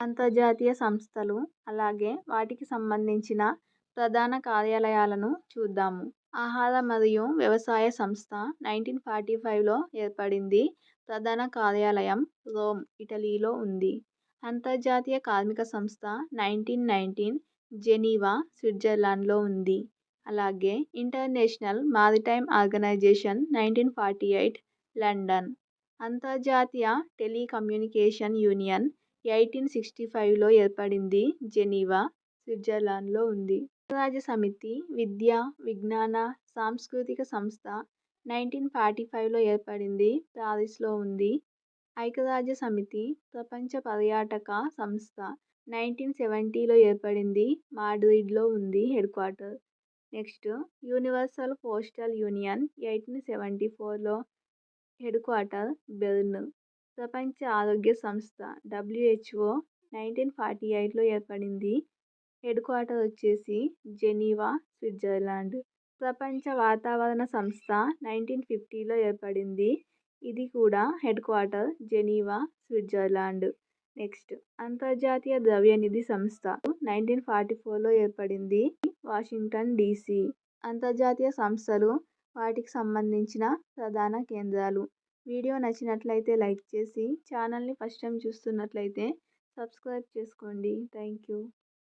అంతర్జాతీయ సంస్థలు అలాగే వాటికి సంబంధించిన ప్రధాన కార్యాలయాలను చూద్దాము. ఆహార మరియు వ్యవసాయ సంస్థ నైన్టీన్ ఫార్టీ ఫైవ్లో ఏర్పడింది. ప్రధాన కార్యాలయం రోమ్ ఇటలీలో ఉంది. అంతర్జాతీయ కార్మిక సంస్థ నైన్టీన్ నైన్టీన్ జెనీవా స్విట్జర్లాండ్లో ఉంది. అలాగే international maritime organisation nineteen forty eight London. అంతర్జాతీయ టెలికమ్యూనికేషన్ యూనియన్ ఎయిటీన్ సిక్స్టీ ఫైవ్లో ఏర్పడింది జెనీవా స్విట్జర్లాండ్లో ఉంది. ఐక్యరాజ్య సమితి విద్య విజ్ఞాన సాంస్కృతిక సంస్థ నైన్టీన్ ఫార్టీ ఫైవ్లో ఏర్పడింది ప్యారిస్లో ఉంది. ఐక్యరాజ్య సమితి ప్రపంచ పర్యాటక సంస్థ నైన్టీన్ సెవెంటీలో ఏర్పడింది మాడ్రిడ్లో ఉంది head quarter. Next universal postal union eighteen seventy ఫోర్లో హెడ్ క్వార్టర్ బెర్న్. ప్రపంచ ఆరోగ్య సంస్థ డబ్ల్యూహెచ్ఓ నైన్టీన్ ఫార్టీ ఎయిట్లో ఏర్పడింది. హెడ్ క్వార్టర్ వచ్చేసి జెనీవా స్విట్జర్లాండ్. ప్రపంచ వాతావరణ సంస్థ నైన్టీన్ ఫిఫ్టీలో ఏర్పడింది. ఇది కూడా head quarter Geneva Switzerland. Next అంతర్జాతీయ ద్రవ్యనిధి సంస్థ నైన్టీన్ ఫార్టీ ఫోర్లో ఏర్పడింది వాషింగ్టన్ డీసీ. అంతర్జాతీయ సంస్థలు వాటికి సంబంధించిన ప్రధాన కేంద్రాలు వీడియో నచ్చినట్లయితే లైక్ చేసి ఛానల్ని ఫస్ట్ టైం చూస్తున్నట్లయితే సబ్స్క్రైబ్ చేసుకోండి. Thank you